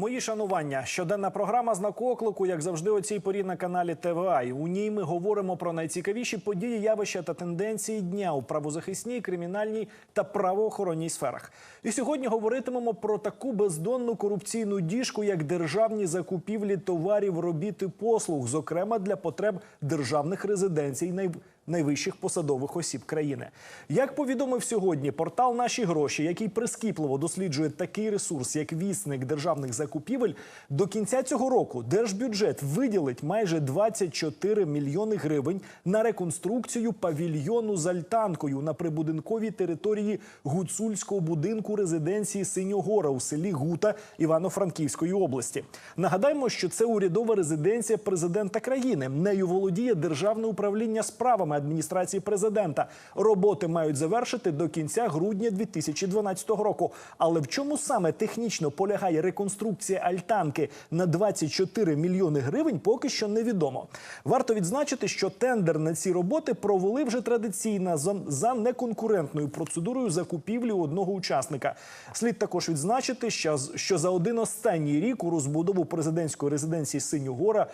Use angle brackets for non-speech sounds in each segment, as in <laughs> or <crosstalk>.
Мої шанування. Щоденна програма знак оклику, як завжди, у цій порі на каналі ТВА. І у ній ми говоримо про найцікавіші події, явища та тенденції дня у правозахисній, кримінальній та правоохоронній сферах. І сьогодні говоритимемо про таку бездонну корупційну діжку, як державні закупівлі товарів, робіт і послуг, зокрема для потреб державних резиденцій най- найвищих посадових осіб країни. Як повідомив сьогодні портал Наші гроші, який прискіпливо досліджує такий ресурс, як вісник державних закупівель, до кінця цього року держбюджет виділить майже 24 мільйони гривень на реконструкцію павільйону з альтанкою на прибудинковій території гуцульського будинку резиденції Синьогора у селі Гута Івано-Франківської області. Нагадаємо, що це урядова резиденція президента країни. Нею володіє державне управління справами адміністрації президента. Роботи мають завершити до кінця грудня 2012 року. Але в чому саме технічно полягає реконструкція альтанки на 24 мільйони гривень, поки що невідомо. Варто відзначити, що тендер на ці роботи провели вже традиційно за, неконкурентною процедурою закупівлі одного учасника. Слід також відзначити, що за один останній рік у розбудову президентської резиденції Синьогора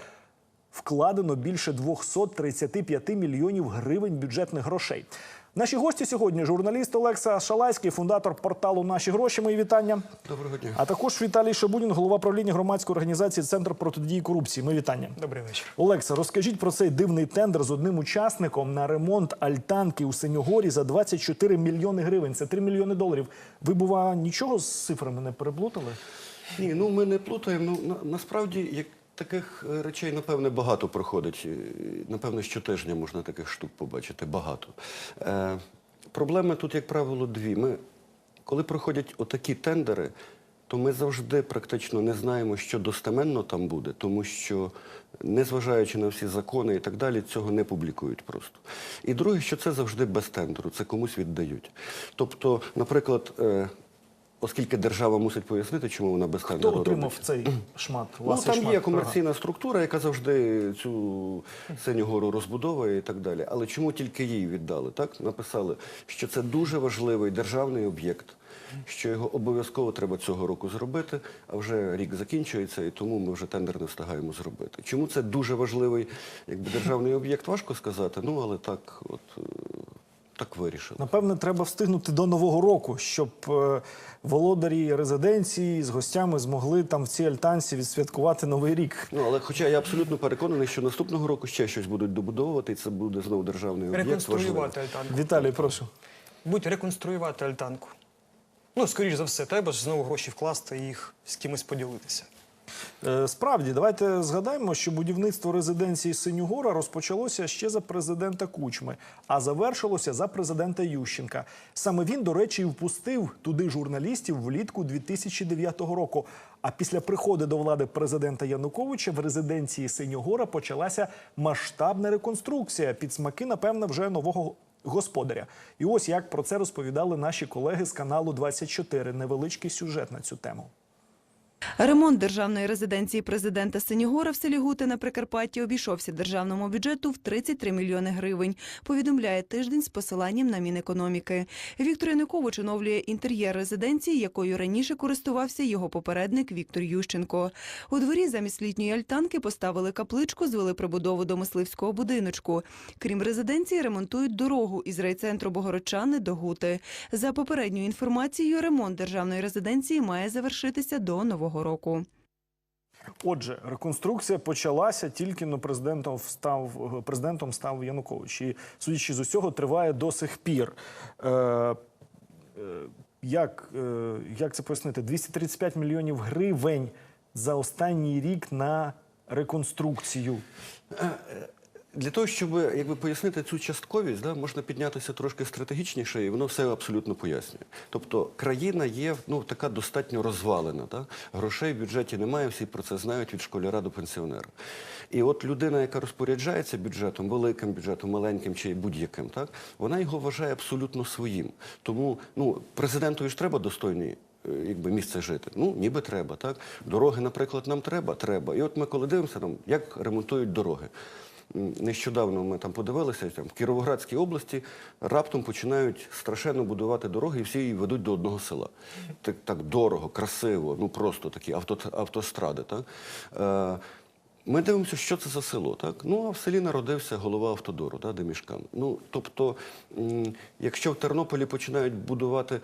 вкладено більше 235 мільйонів гривень бюджетних грошей. Наші гості сьогодні журналіст Олекса Шалайський, фундатор порталу Наші гроші. Мої вітання. Доброго дня. А також Віталій Шабунін, голова правління громадської організації Центр протидії корупції. Мої вітання. Добрий вечір. Олекса, розкажіть про цей дивний тендер з одним учасником на ремонт альтанки у Синьогорі за 24 мільйони гривень. Це 3 мільйони доларів. Ви, бува, нічого з цифрами не переплутали? Ні, ну ми не плутаємо. Ну на, насправді як таких е, речей, напевне, багато проходить. Е, Напевне, щотижня можна таких штук побачити. Багато. Е, проблеми тут, як правило, дві. Ми, коли проходять отакі тендери, то ми завжди практично не знаємо, що достеменно там буде, тому що, незважаючи на всі закони і так далі, цього не публікують просто. І друге, що це завжди без тендеру, це комусь віддають. Тобто, наприклад, е, оскільки держава мусить пояснити, чому вона без Хто отримав робить. цей шмат? Ну, там шмат є комерційна структура, яка завжди цю синю гору розбудовує і так далі. Але чому тільки їй віддали? Так написали, що це дуже важливий державний об'єкт, що його обов'язково треба цього року зробити. А вже рік закінчується, і тому ми вже тендер не встигаємо зробити. Чому це дуже важливий, якби державний об'єкт? Важко сказати. Ну але так, от так вирішили. Напевне, треба встигнути до нового року, щоб е, володарі резиденції з гостями змогли там в цій альтанці відсвяткувати новий рік. Ну але хоча я абсолютно переконаний, що наступного року ще щось будуть добудовувати, і це буде знову державний об'єкт. важливий. Реконструювати альтанку. Віталій, прошу. Будь реконструювати альтанку. Ну, скоріш за все, треба ж знову гроші вкласти і їх з кимось поділитися. Е, Справді, давайте згадаємо, що будівництво резиденції Синюгора розпочалося ще за президента Кучми, а завершилося за президента Ющенка. Саме він, до речі, і впустив туди журналістів влітку 2009 року. А після приходу до влади президента Януковича в резиденції Синьогора почалася масштабна реконструкція під смаки, напевно, вже нового господаря. І ось як про це розповідали наші колеги з каналу 24. Невеличкий сюжет на цю тему. Ремонт державної резиденції президента Синігора в селі Гути на Прикарпатті обійшовся державному бюджету в 33 мільйони гривень. Повідомляє тиждень з посиланням на Мінекономіки. Віктор Янукович оновлює інтер'єр резиденції, якою раніше користувався його попередник Віктор Ющенко. У дворі замість літньої альтанки поставили капличку, звели прибудову до мисливського будиночку. Крім резиденції, ремонтують дорогу із райцентру Богородчани до Гути. За попередньою інформацією, ремонт державної резиденції має завершитися до нового року. Отже, реконструкція почалася тільки но президентом став президентом став Янукович. І судячи з усього, триває до сих пір. Е, е, як, е, як це пояснити? 235 мільйонів гривень за останній рік на реконструкцію. Для того, щоб якби, пояснити цю частковість, да, можна піднятися трошки стратегічніше, і воно все абсолютно пояснює. Тобто країна є ну, така достатньо розвалена. Да? Грошей в бюджеті немає, всі про це знають від школяра до пенсіонера. І от людина, яка розпоряджається бюджетом, великим бюджетом, маленьким чи будь-яким, так, вона його вважає абсолютно своїм. Тому ну, президентові ж треба достойний е, якби місце жити. Ну, ніби треба, так? Дороги, наприклад, нам треба, треба. І от ми коли дивимося, там, як ремонтують дороги. Нещодавно ми там подивилися, там в Кіровоградській області раптом починають страшенно будувати дороги, і всі її ведуть до одного села. Так, так дорого, красиво, ну просто такі авто, автостради. Так? Е, ми дивимося, що це за село, так? Ну, а в селі народився голова автодору, так, Демішкан. Ну, тобто, якщо в Тернополі починають будувати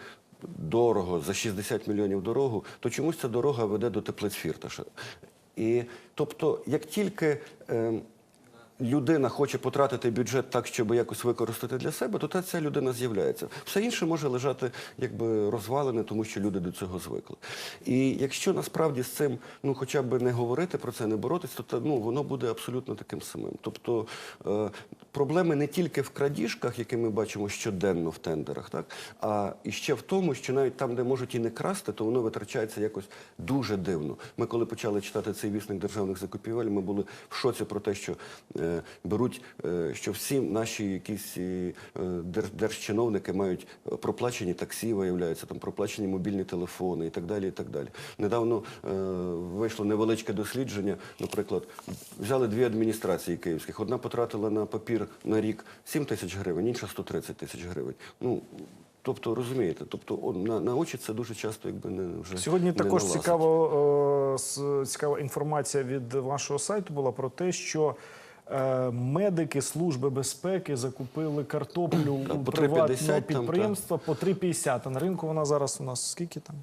дорого за 60 мільйонів дорогу, то чомусь ця дорога веде до теплиць Фірташа. І тобто, як тільки е, людина хоче потратити бюджет так, щоб якось використати для себе, то та ця людина з'являється. Все інше може лежати якби розвалене, тому що люди до цього звикли. І якщо насправді з цим ну хоча б не говорити про це, не боротись, то ну воно буде абсолютно таким самим. Тобто е, проблеми не тільки в крадіжках, які ми бачимо щоденно в тендерах, так а і ще в тому, що навіть там, де можуть і не красти, то воно витрачається якось дуже дивно. Ми коли почали читати цей вісник державних закупівель, ми були в шоці про те, що е, беруть, е, що всі наші якісь е, дер- держчиновники мають проплачені таксі, виявляється, там проплачені мобільні телефони і так далі. І так далі. Недавно е, вийшло невеличке дослідження. Наприклад, взяли дві адміністрації київських. Одна потратила на папір на рік 7 тисяч гривень, інша 130 тисяч гривень. Ну тобто розумієте, тобто на, на очі це дуже часто, якби не вже Сьогодні не також налазить. цікаво, е, цікава інформація від вашого сайту була про те, що медики Служби безпеки закупили картоплю у по 3,50 приватного там, підприємства по 3,50. А на ринку вона зараз у нас скільки там?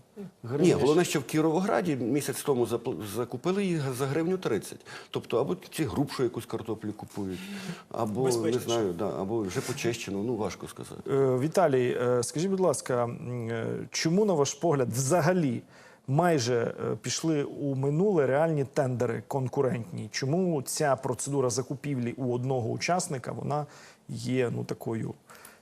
Ні, головне, що в Кіровограді місяць тому закупили її за гривню 30. Тобто або ці грубшу якусь картоплю купують, або не знаю, да, або вже почищену, ну важко сказати. Е, Віталій, е, скажіть, будь ласка, е, чому, на ваш погляд, взагалі майже е, пішли у минуле реальні тендери конкурентні? Чому ця процедура закупівлі у одного учасника вона є ну такою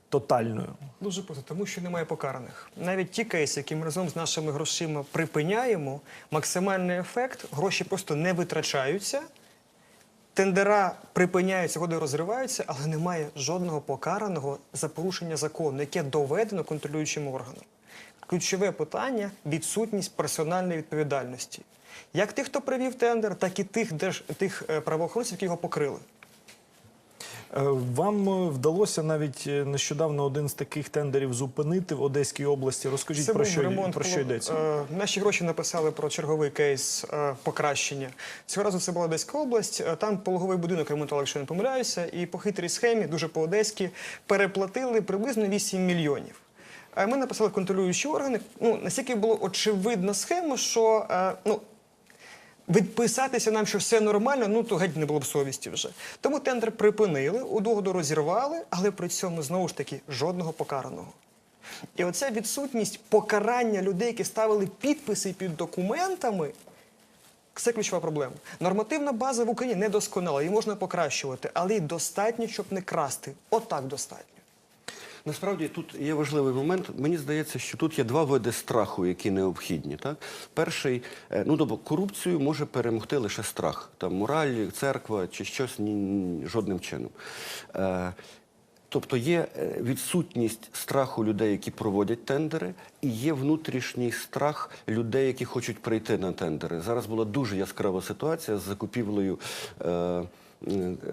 тотальною? Дуже просто, тому що немає покараних. Навіть ті кейси, які ми разом з нашими грошима припиняємо, максимальний ефект, гроші просто не витрачаються, тендера припиняються, годи розриваються, але немає жодного покараного за порушення закону, яке доведено контролюючим органом. Ключове питання відсутність персональної відповідальності. Як тих, хто привів тендер, так і тих, держ... тих е, правоохоронців, які його покрили. Е, Вам е, вдалося навіть нещодавно один з таких тендерів зупинити в Одеській області. Розкажіть Це про що, ремонт. про що йдеться? Наші гроші написали про черговий кейс покращення. Цього разу це була Одеська область. Там пологовий будинок ремонтували, якщо не помиляюся, і по хитрій схемі, дуже по-одеськи, переплатили приблизно 8 мільйонів. Ми написали контролюючі органи. Ну, настільки було очевидна схема, що е, ну, відписатися нам, що все нормально, ну то геть не було б совісті вже. Тому тендер припинили, угоду розірвали, але при цьому знову ж таки жодного покараного. І оця відсутність покарання людей, які ставили підписи під документами. Це ключова проблема. Нормативна база в Україні не досконала, її можна покращувати, але й достатньо, щоб не красти. Отак достатньо. Насправді тут є важливий момент. Мені здається, що тут є два види страху, які необхідні. Так? Перший, е, ну тобто корупцію може перемогти лише страх. Там мораль, церква чи щось ні, жодним чином. Е, Тобто є е, відсутність страху людей, які проводять тендери, і є внутрішній страх людей, які хочуть прийти на тендери. Зараз була дуже яскрава ситуація з закупівлею е,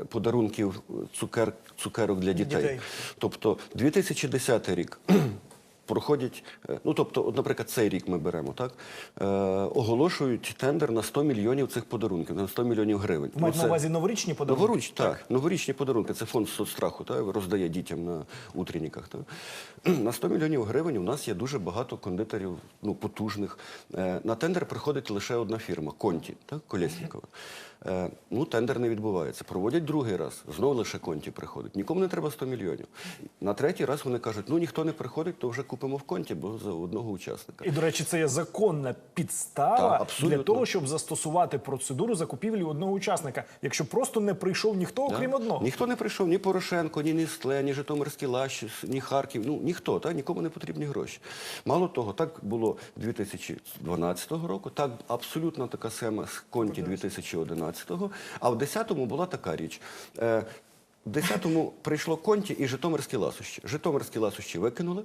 подарунків цукер, цукерок для дітей. Дітей. Тобто 2010 рік. Проходять, е, ну тобто, от, наприклад, цей рік ми беремо, так е, оголошують тендер на 100 мільйонів цих подарунків, на 100 мільйонів гривень. Маєте Ну, на увазі новорічні подарунки? Новоріч, так. Новорічні подарунки. Це фонд соцстраху, так, роздає дітям на утренніках. Так. <clears throat> На 100 мільйонів гривень у нас є дуже багато кондитерів, ну, потужних. Е, На тендер приходить лише одна фірма Конті, так, Колєснікова. Е, Ну, тендер не відбувається. Проводять другий раз, знову лише Конті приходить. Нікому не треба 100 мільйонів. На третій раз вони кажуть, ну ніхто не приходить, то вже купимо в Конті, бо за одного учасника. І, до речі, це є законна підстава Так, для того, щоб застосувати процедуру закупівлі одного учасника, якщо просто не прийшов ніхто, Да. окрім одного. Ніхто не прийшов, ні Порошенко, ні Нестле, ні Житомирський Лащ, ні Харків. Ну ніхто, так? нікому не потрібні гроші. Мало того, так було 2012 року, так абсолютно така схема з конті 2011-го, а в 10-му була така річ. Е, в 10-му прийшло конті і Житомирські ласощі. Житомирські ласощі викинули.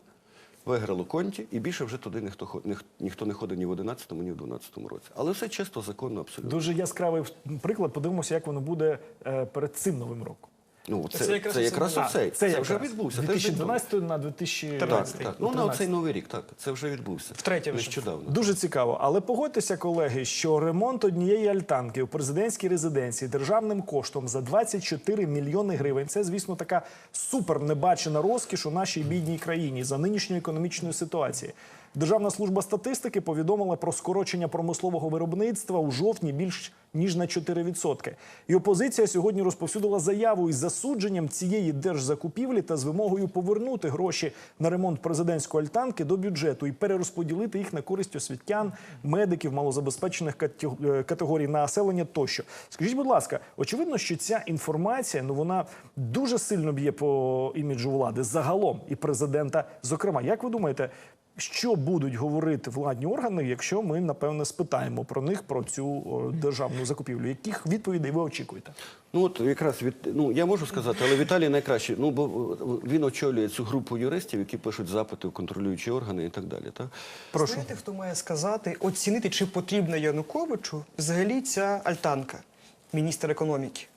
Виграло конті, і більше вже туди ніхто ніх- ніхто не ходить ні в 11-му, ні в 12-му році. Але все чисто, законно, абсолютно. Дуже яскравий приклад. Подивимося, як воно буде е, перед цим новим роком. Ну, це, Це це якраз якраз, оце оцей. Це, якраз вже відбувся. з тиждень тому. 2012 на 2013. Так, Так. Ну, на 13. оцей новий рік, так. Це вже відбувся. Втретє вже. Нещодавно. Дуже цікаво. Але погодьтеся, колеги, що ремонт однієї альтанки у президентській резиденції державним коштом за 24 мільйони гривень. Це, звісно, така супер небачена розкіш у нашій бідній країні за нинішньої економічної ситуації. Державна служба статистики повідомила про скорочення промислового виробництва у жовтні більш ніж на 4%. І опозиція сьогодні розповсюдила заяву із засудженням цієї держзакупівлі та з вимогою повернути гроші на ремонт президентської альтанки до бюджету і перерозподілити їх на користь освітян, медиків, малозабезпечених е, категорій населення тощо. Скажіть, будь ласка, очевидно, що ця інформація ну вона дуже сильно б'є по іміджу влади загалом і президента. Зокрема, як ви думаєте? Що будуть говорити владні органи, якщо ми напевне спитаємо про них про цю державну закупівлю? Яких відповідей ви очікуєте? Ну от якраз від ну я можу сказати, але Віталій найкраще. Ну бо він очолює цю групу юристів, які пишуть запити в контролюючі органи і так далі. Так? Прошу. Знаєте, хто має сказати, оцінити, чи потрібна Януковичу взагалі ця альтанка, міністр економіки?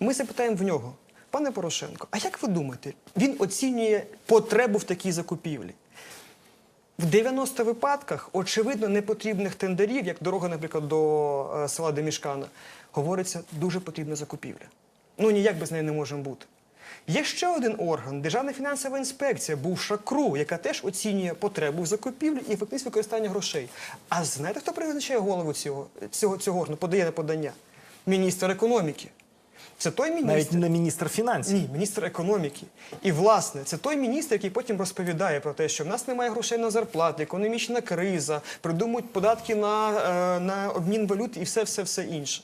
Ми запитаємо в нього, пане Порошенко, а як ви думаєте, він оцінює потребу в такій закупівлі? В 90 випадках, очевидно, непотрібних тендерів, як дорога, наприклад, до е, села Демішкана, говориться, дуже потрібна закупівля. Ну ніяк без неї не можемо бути. Є ще один орган Державна фінансова інспекція, бувша КРУ, яка теж оцінює потребу в закупівлі і ефективність використання грошей. А знаєте, хто призначає голову цього, цього, цього органу, подає на подання? Міністр економіки. Це той міністр. Навіть не міністр фінансів. Ні, міністр економіки. І власне, це той міністр, який потім розповідає про те, що в нас немає грошей на зарплати, економічна криза, придумують податки на, е, на обмін валют і все, все, все інше.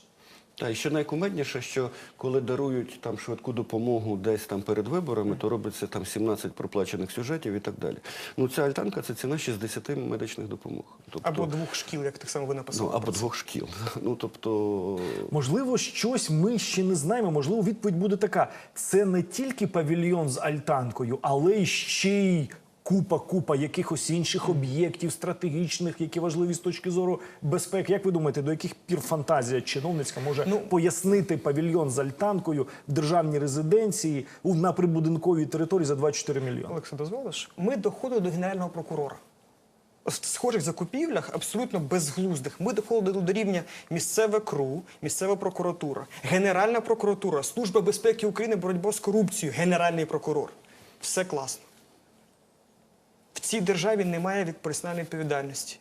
Та і що найкумедніше, що коли дарують там швидку допомогу десь там перед виборами, то робиться там 17 проплачених сюжетів і так далі. Ну ця альтанка це ціна 60 медичних допомог. Тобто, Або двох шкіл, як так само ви написали. ну, або двох шкіл. <laughs> Ну тобто Можливо, щось ми ще не знаємо. Можливо, відповідь буде така: це не тільки павільйон з альтанкою, але й ще й купа, купа якихось інших об'єктів стратегічних, які важливі з точки зору безпеки. Як ви думаєте, до яких пір фантазія чиновницька може Ну, пояснити павільйон з альтанкою в державній резиденції на прибудинковій території за 24 мільйони? Олекса, дозволиш? Ми доходили до генерального прокурора. В схожих закупівлях, абсолютно безглуздих, ми доходили до рівня місцеве КРУ, місцева прокуратура, Генеральна прокуратура, Служба безпеки України, боротьба з корупцією, Генеральний прокурор. Все класно. В цій державі немає від персональної відповідальності.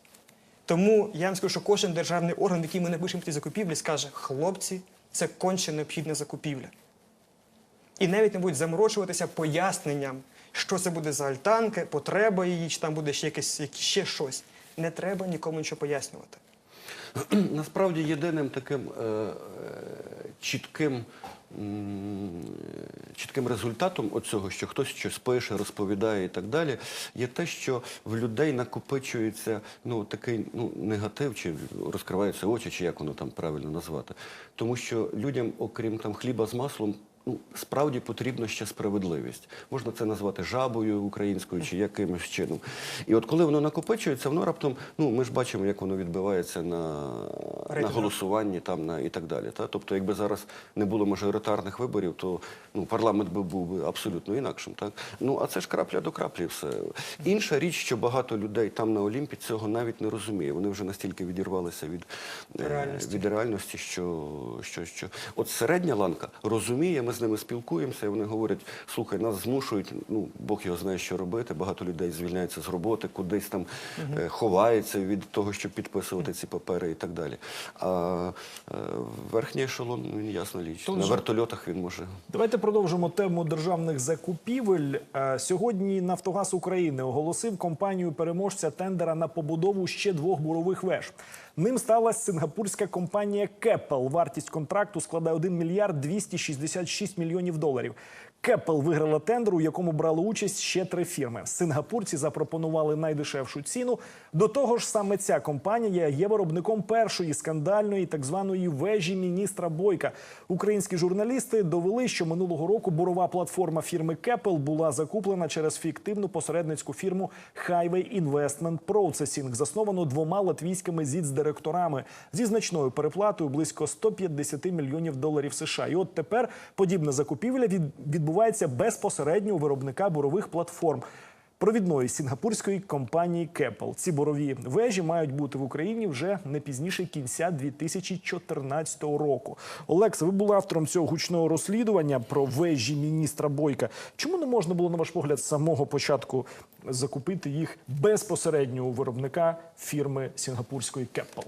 Тому я вам скажу, що кожен державний орган, який ми напишемо ті закупівлі, скаже: хлопці, це конче необхідна закупівля. І навіть не будуть заморочуватися поясненням, що це буде за альтанка, потреба її, чи там буде ще якесь ще щось. Не треба нікому нічого пояснювати. <clears throat> Насправді єдиним таким е, е, чітким, чітким результатом оцього, що хтось щось пише, розповідає і так далі, є те, що в людей накопичується ну, такий ну, негатив, чи розкриваються очі, чи як воно там правильно назвати. Тому що людям, окрім там хліба з маслом, Ну, справді потрібна ще справедливість. Можна це назвати жабою українською чи якимось чином. І от коли воно накопичується, воно раптом, ну ми ж бачимо, як воно відбивається на, на голосуванні там на і так далі. Та? Тобто, якби зараз не було мажоритарних виборів, то ну, парламент би був би абсолютно інакшим. Так? Ну а це ж крапля до краплі все. Інша річ, що багато людей там на Олімпі цього навіть не розуміє. Вони вже настільки відірвалися від е, Реальності. від реальності, що, що, що от середня ланка розуміє, ми з ними спілкуємося, і вони говорять: слухай, нас змушують, ну Бог його знає, що робити. Багато людей звільняються з роботи, кудись там е, ховаються від того, щоб підписувати ці папери і так далі. А е, верхній ешелон, ну ясна річ, Тут на же- вертольотах він може. Давайте продовжимо тему державних закупівель. Е, Сьогодні Нафтогаз України оголосив компанію переможця тендера на побудову ще двох бурових веж. Ним стала сингапурська компанія Кепел. Вартість контракту складає 1 мільярд 266 26 мільйонів доларів. Кепел виграла тендер, у якому брали участь ще три фірми. Сингапурці запропонували найдешевшу ціну. До того ж, саме ця компанія є виробником першої скандальної так званої вежі міністра Бойка. Українські журналісти довели, що минулого року бурова платформа фірми Кепел була закуплена через фіктивну посередницьку фірму Highway Investment Processing, засновану двома латвійськими зіц-директорами зі значною переплатою близько 150 мільйонів доларів США. І от тепер подібна закупівля від, відбувається безпосередньо у виробника бурових платформ. Провідної сінгапурської компанії Кепл. Ці борові вежі мають бути в Україні вже не пізніше кінця 2014 року. Олекса, ви були автором цього гучного розслідування про вежі міністра Бойка. Чому не можна було, на ваш погляд, з самого початку закупити їх безпосередньо у виробника фірми сінгапурської Кепл?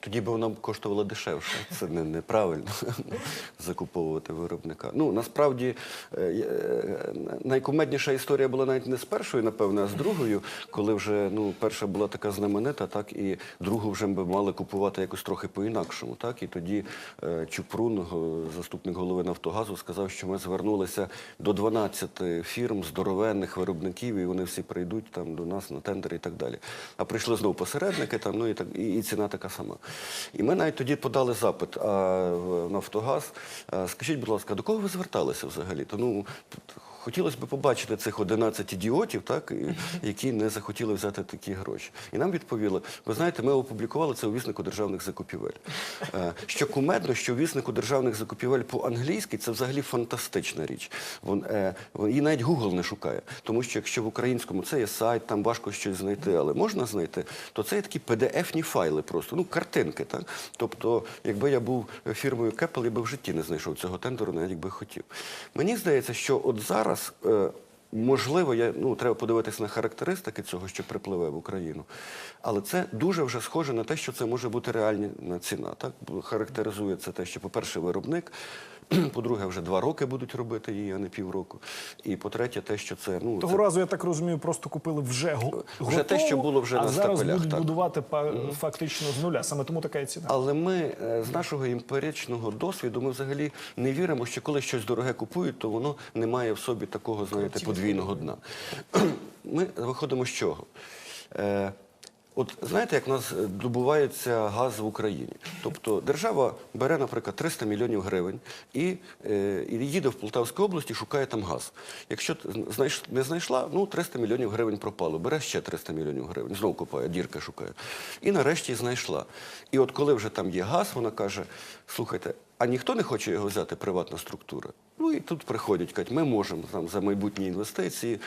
Тоді би вона коштувала дешевше. Це не, неправильно <laughs> закуповувати виробника. Ну насправді е, е, найкумедніша історія була навіть не з першою, напевно, а з другою, коли вже ну перша була така знаменита, так і другу вже би мали купувати якось трохи по-інакшому. Так і тоді е, Чупрун, заступник голови Нафтогазу, сказав, що ми звернулися до 12 фірм здоровенних виробників, і вони всі прийдуть там до нас на тендер і так далі. А прийшли знову посередники, там ну і так і, і ціна така сама. І ми навіть тоді подали запит а, в Нафтогаз. А, скажіть, будь ласка, до кого ви зверталися взагалі? То ну хотілося б побачити цих 11 ідіотів, так які не захотіли взяти такі гроші. І нам відповіли: ви знаєте, ми опублікували це у віснику державних закупівель. Е, Що кумедно, що у віснику державних закупівель по-англійськи це взагалі фантастична річ. Вон, е, її навіть Google не шукає. Тому що якщо в українському це є сайт, там важко щось знайти, але можна знайти, то це є такі PDF-ні файли просто, ну картинки. Так? Тобто, якби я був фірмою Кепел, я би в житті не знайшов цього тендеру, навіть якби хотів. Мені здається, що от зараз. Е, Можливо, я ну треба подивитися на характеристики цього, що припливе в Україну, але це дуже вже схоже на те, що це може бути реальна ціна. Так характеризується те, що, по-перше, виробник, <clears throat> по-друге, вже два роки будуть робити її, а не півроку. І по-третє, те, що це ну Того це, разу, я так розумію, просто купили вже го- Вже те, що було вже а на зараз стапелях, будуть так. будувати фактично з нуля. Саме тому така і ціна. Але ми е, з нашого імперічного досвіду ми взагалі не віримо, що коли щось дороге купують, то воно не має в собі такого, знаєте, подвійного дна. <clears throat> Ми виходимо з чого? От знаєте, як у нас е, добувається газ в Україні? Тобто держава бере, наприклад, 300 мільйонів гривень і, е, і їде в Полтавську область і шукає там газ. Якщо знайш, не знайшла, ну 300 мільйонів гривень пропало. Бере ще 300 мільйонів гривень, знову купає, дірка шукає. І нарешті знайшла. І от коли вже там є газ, вона каже: слухайте, а ніхто не хоче його взяти, приватна структура. Ну і тут приходять, кажуть, ми можемо там за майбутні інвестиції,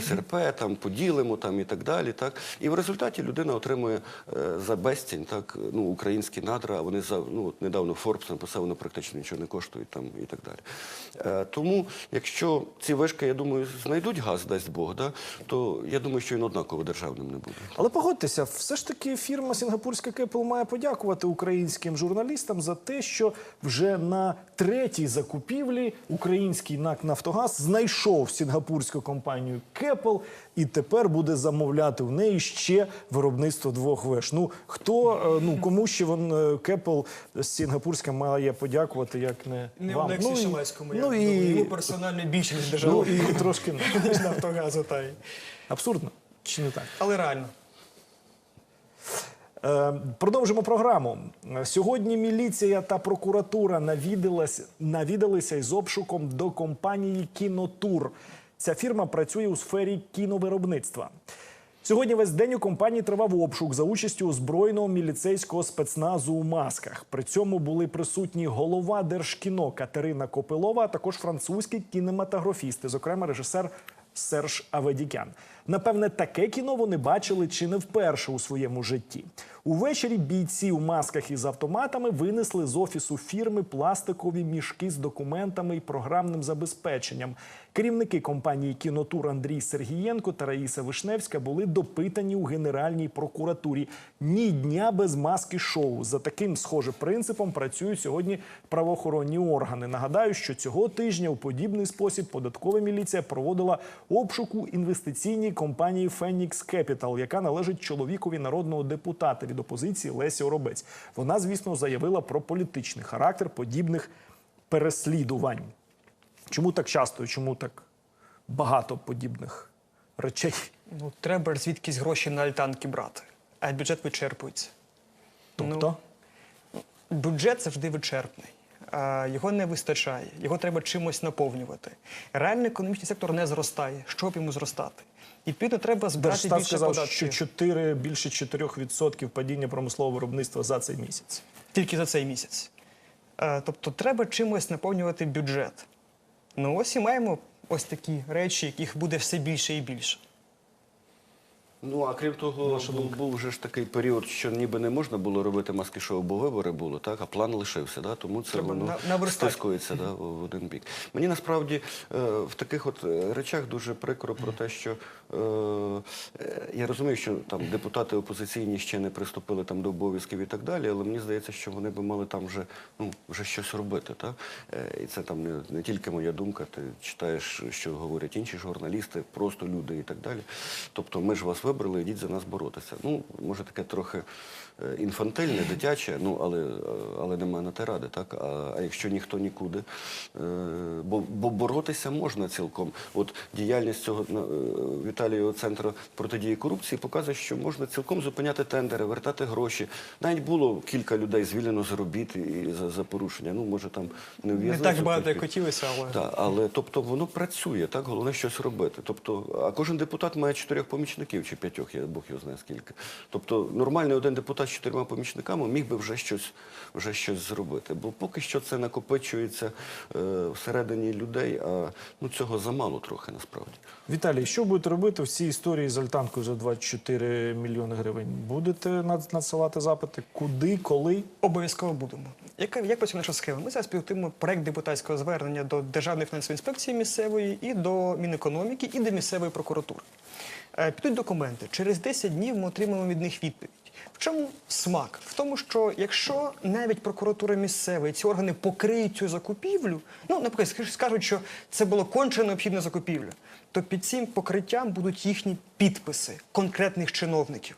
СРП там поділимо там і так далі. Так і в результаті людина отримує е, за безцінь так ну українські надра. Вони за ну от недавно Форбс написав, вони практично нічого не коштують там і так далі. Е, тому, якщо ці вишки, я думаю, знайдуть газ, дасть Бог, да, то я думаю, що він однаково державним не буде. Але погодьтеся, все ж таки фірма Сінгапурська Кепл має подякувати українським журналістам за те, що вже на третій закупівлі український НАК Нафтогаз знайшов сінгапурську компанію Кепл і тепер буде замовляти в неї ще виробництво двох веж. Ну хто е, ну кому ще вон е, Кепл Сінгапурська має подякувати, як не, Не вам? Олексію ну, ну, думаю, і, йому персонально більше, ніж ну і трошки не. <laughs> ніж Нафтогазу. Та й. абсурдно чи не так? Але реально. Е, Продовжимо програму. Сьогодні міліція та прокуратура навідалась, навідалися із обшуком до компанії Кінотур. Ця фірма працює у сфері кіновиробництва. Сьогодні весь день у компанії тривав обшук за участю озброєного міліцейського спецназу у масках. При цьому були присутні голова Держкіно Катерина Копилова, а також французькі кінематографісти, зокрема режисер Серж Аведікян. Напевне, таке кіно вони бачили чи не вперше у своєму житті. Увечері бійці у масках із автоматами винесли з офісу фірми пластикові мішки з документами і програмним забезпеченням. Керівники компанії Кінотур Андрій Сергієнко та Раїса Вишневська були допитані у Генеральній прокуратурі. Ні дня без маски шоу. За таким схоже принципом працюють сьогодні правоохоронні органи. Нагадаю, що цього тижня у подібний спосіб податкова міліція проводила обшук у інвестиційній компанії Фенікс Кепітал, яка належить чоловікові народного депутата від опозиції Лесі Оробець. Вона, звісно, заявила про політичний характер подібних переслідувань. Чому так часто і чому так багато подібних речей? Ну, треба звідкись гроші на альтанки брати, а бюджет вичерпується. Тобто, Бюджет завжди вичерпний. Його не вистачає, його треба чимось наповнювати. Реальний економічний сектор не зростає. Що б йому зростати? І відповідно треба збирати більше сказав, податків. що 4, більше 4% падіння промислового виробництва за цей місяць. тільки за цей місяць. Е, Тобто треба чимось наповнювати бюджет. Ну ось і маємо ось такі речі, яких буде все більше і більше. Ну а крім того, був, був вже ж такий період, що ніби не можна було робити маски шоу, бо вибори були, так, а план лишився, да? тому це Треба воно на- стискується да, в один бік. Мені насправді е, в таких от е, речах дуже прикро про те, що е, я розумію, що там депутати опозиційні ще не приступили там до обов'язків і так далі, але мені здається, що вони би мали там вже, ну, вже щось робити. Так? Е, і це там не, не тільки моя думка, ти читаєш, що говорять інші журналісти, просто люди і так далі. Тобто ми ж вас вибрали, йдіть за нас боротися. Ну, може таке трохи інфантильне, дитяче, ну але, е, але немає на те ради, так? А, а якщо ніхто нікуди, е, бо, бо боротися можна цілком. От діяльність цього е, Віталієвого центру протидії корупції показує, що можна цілком зупиняти тендери, вертати гроші. Навіть було кілька людей звільнено з робіт і за, за порушення. Ну, може там не Не так багато, як хотілося, але Так, але тобто воно працює, так головне щось робити. Тобто, а кожен депутат має чотирьох помічників чи п'ятьох, я Бог його знає скільки. Тобто, нормальний один депутат з чотирма помічниками міг би вже щось, вже щось зробити. Бо поки що це накопичується е, всередині людей, а ну цього замало трохи насправді. Віталій, що будете робити в цій історії з альтанкою за 24 мільйони гривень? Будете надсилати запити? Куди, коли? обов'язково будемо. Яка як працює наша схема? Ми зараз підготуємо проект депутатського звернення до Державної фінансової інспекції місцевої і до Мінекономіки, і до місцевої прокуратури. Е, Підуть документи. Через 10 днів ми отримаємо від них відповідь. В чому смак? В тому, що якщо навіть прокуратура місцева і ці органи покриють цю закупівлю, ну, наприклад, скажуть, що це було конче необхідна закупівля, то під цим покриттям будуть їхні підписи конкретних чиновників.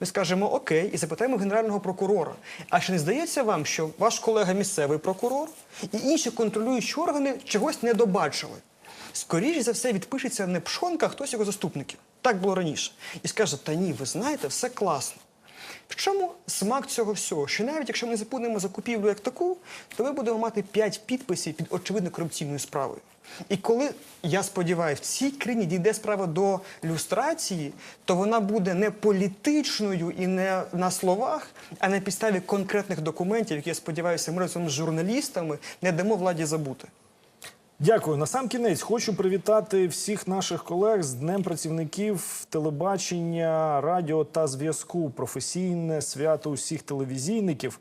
Ми скажемо окей і запитаємо генерального прокурора. А чи не здається вам, що ваш колега місцевий прокурор і інші контролюючі органи чогось не добачили? Скоріше за все відпишеться не пшонка, а хтось його заступників. Так було раніше. І скаже: та ні, ви знаєте, все класно. В чому смак цього всього? Що навіть якщо ми не запутаємо закупівлю як таку, то ми будемо мати 5 підписів під очевидно корупційною справою. І коли, я сподіваюся, в цій країні дійде справа до люстрації, то вона буде не політичною і не на словах, а на підставі конкретних документів, які я сподіваюся, ми разом з журналістами не дамо владі забути. Дякую. На сам кінець хочу привітати всіх наших колег з Днем працівників телебачення, радіо та зв'язку. Професійне свято усіх телевізійників.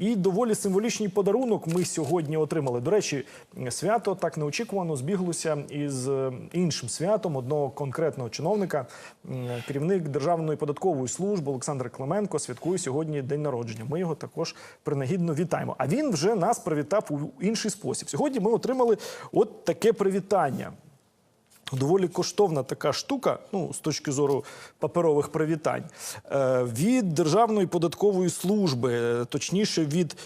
І доволі символічний подарунок ми сьогодні отримали. До речі, свято так неочікувано збіглося із е, іншим святом одного конкретного чиновника. Керівник Державної податкової служби Олександр Клименко святкує сьогодні день народження. Ми його також принагідно вітаємо. А він вже нас привітав у інший спосіб. Сьогодні ми отримали от таке привітання. Доволі коштовна така штука, ну з точки зору паперових привітань, е, від Державної податкової служби, е, точніше від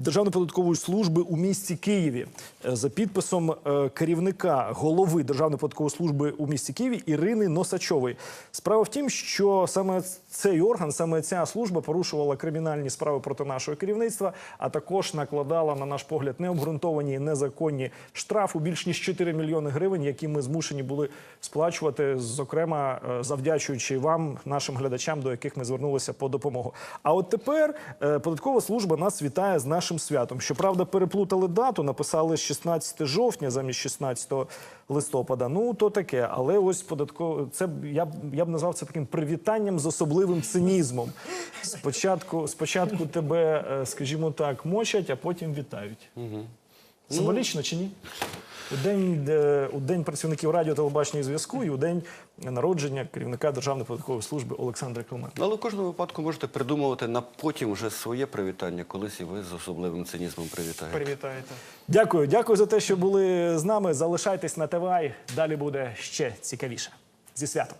Державної податкової служби у місті Києві е, за підписом е, керівника голови Державної податкової служби у місті Києві Ірини Носачової. Справа в тім, що саме цей орган, саме ця служба порушувала кримінальні справи проти нашого керівництва, а також накладала, на наш погляд, необґрунтовані незаконні штрафи більш ніж 4 мільйони гривень, які ми змушені були сплачувати, зокрема е, завдячуючи вам, нашим глядачам, до яких ми звернулися по допомогу. А от тепер податкова служба нас вітає з нашим святом. Щоправда, переплутали дату, написали 16 жовтня замість 16 листопада. Ну то таке, але ось податково це я б я б назвав це таким привітанням з особливим цинізмом. Спочатку, спочатку тебе, е, скажімо так, мочать, а потім вітають. Символічно чи ні? У день, у день працівників радіо, телебачення і зв'язку і у день народження керівника Державної податкової служби Олександра Клименка. Але в кожному випадку можете придумувати на потім вже своє привітання, колись і ви з особливим цинізмом привітаєте. Привітаєте. Дякую, дякую за те, що були з нами. Залишайтесь на ТВА. Далі буде ще цікавіше. Зі святом.